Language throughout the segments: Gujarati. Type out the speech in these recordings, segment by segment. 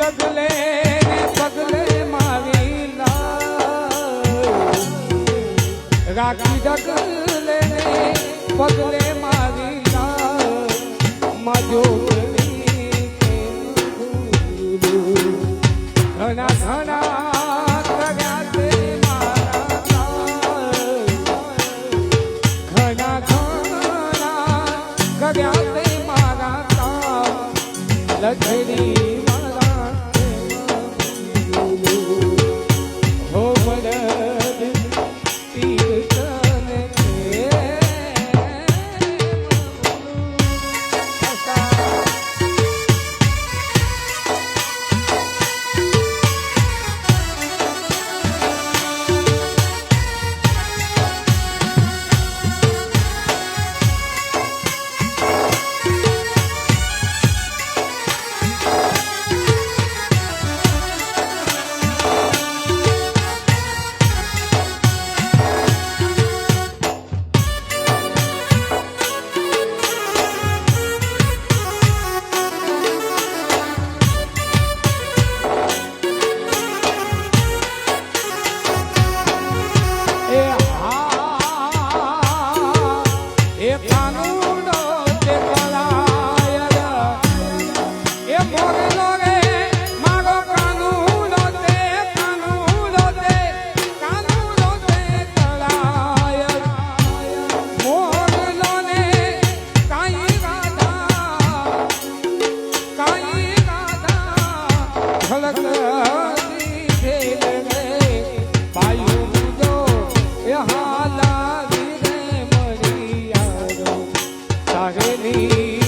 ડગલે પગલે મારી રાખી ડગલે પગલે મારી મજો ઘણા ઘણા લખડી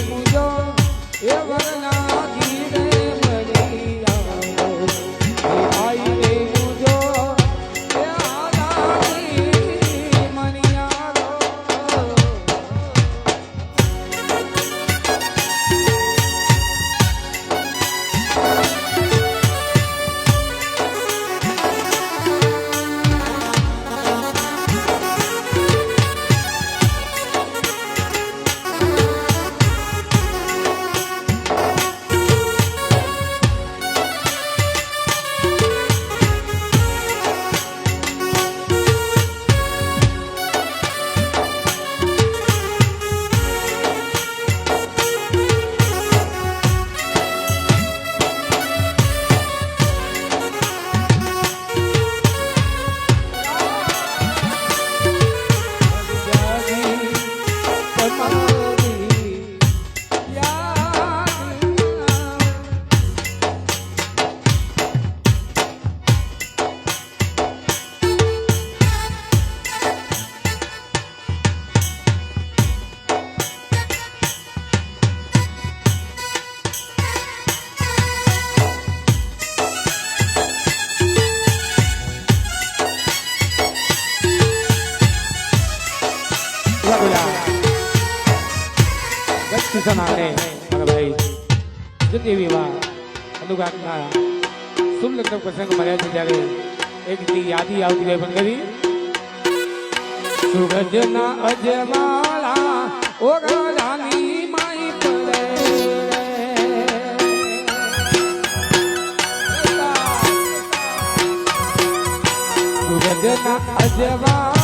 મુજો એ વરના ગત માટે મારા ભાઈ જતી વિવાહ અનુગાતના શુભ લગ્ન પ્રસંગ મળ્યા છે ત્યારે એક દી યાદી આવતી હોય પણ કરી સુરજના અજવાળા ઓગળાની માઈ પડે સુરજના અજવાળા ઓગળાની